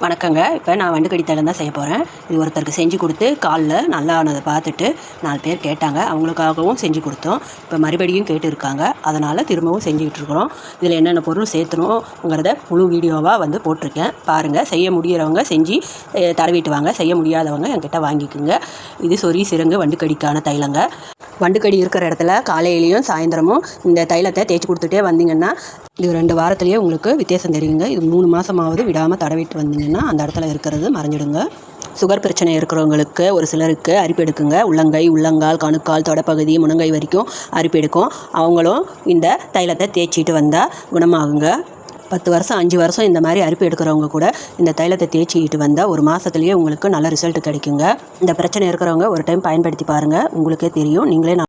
வணக்கங்க. இப்போ நான் வண்டுக்கடி தைலம் தான் செய்ய போகிறேன் இது ஒருத்தருக்கு செஞ்சு கொடுத்து காலில் நல்லா ஆனதை பார்த்துட்டு நாலு பேர் கேட்டாங்க. அவங்களுக்காகவும் செஞ்சு கொடுத்தோம். இப்போ மறுபடியும் கேட்டு இருக்காங்க. அதனால் திரும்பவும் செஞ்சுக்கிட்டு இருக்கிறோம். இதில் என்னென்ன பொருள் சேர்த்தணுங்கிறத முழு வீடியோவாக வந்து போட்டிருக்கேன். பாருங்கள் செய்ய முடிகிறவங்க செஞ்சு தரவிட்டு வாங்க. செய்ய முடியாதவங்க என்கிட்ட வாங்கிக்கோங்க. இது சொறி சிறங்கு வண்டுக்கடிக்கான தைலங்க. வண்டுக்கடி இருக்கிற இடத்துல காலையிலையும் சாயந்தரமும் இந்த தைலத்தை தேய்ச்சி கொடுத்துட்டே வந்தீங்கன்னா இது ரெண்டு வாரத்துலேயே உங்களுக்கு வித்தியாசம் தெரியுங்க. இது மூணு மாதமாவது விடாமல் தடவிட்டு வந்தீங்கன்னா அந்த இடத்துல இருக்கிறது மறைஞ்சிடுங்க. சுகர் பிரச்சனை இருக்கிறவங்களுக்கு ஒரு சிலருக்கு அரிப்பு எடுக்குங்க. உள்ளங்கை உள்ளங்கால் கணுக்கால் தொடப்பகுதி முனங்கை வரைக்கும் அரிப்பு எடுக்கும். அவங்களும் இந்த தைலத்தை தேய்ச்சிட்டு வந்தால் குணமாகுங்க. பத்து வருஷம் அஞ்சு வருஷம் இந்த மாதிரி அரிப்பு எடுக்கிறவங்க கூட இந்த தைலத்தை தேய்ச்சிக்கிட்டு வந்தால் ஒரு மாதத்துலேயே உங்களுக்கு நல்ல ரிசல்ட் கிடைக்குங்க. இந்த பிரச்சனை இருக்கிறவங்க ஒரு டைம் பயன்படுத்தி பாருங்கள் உங்களுக்கே தெரியும். நீங்களே நான்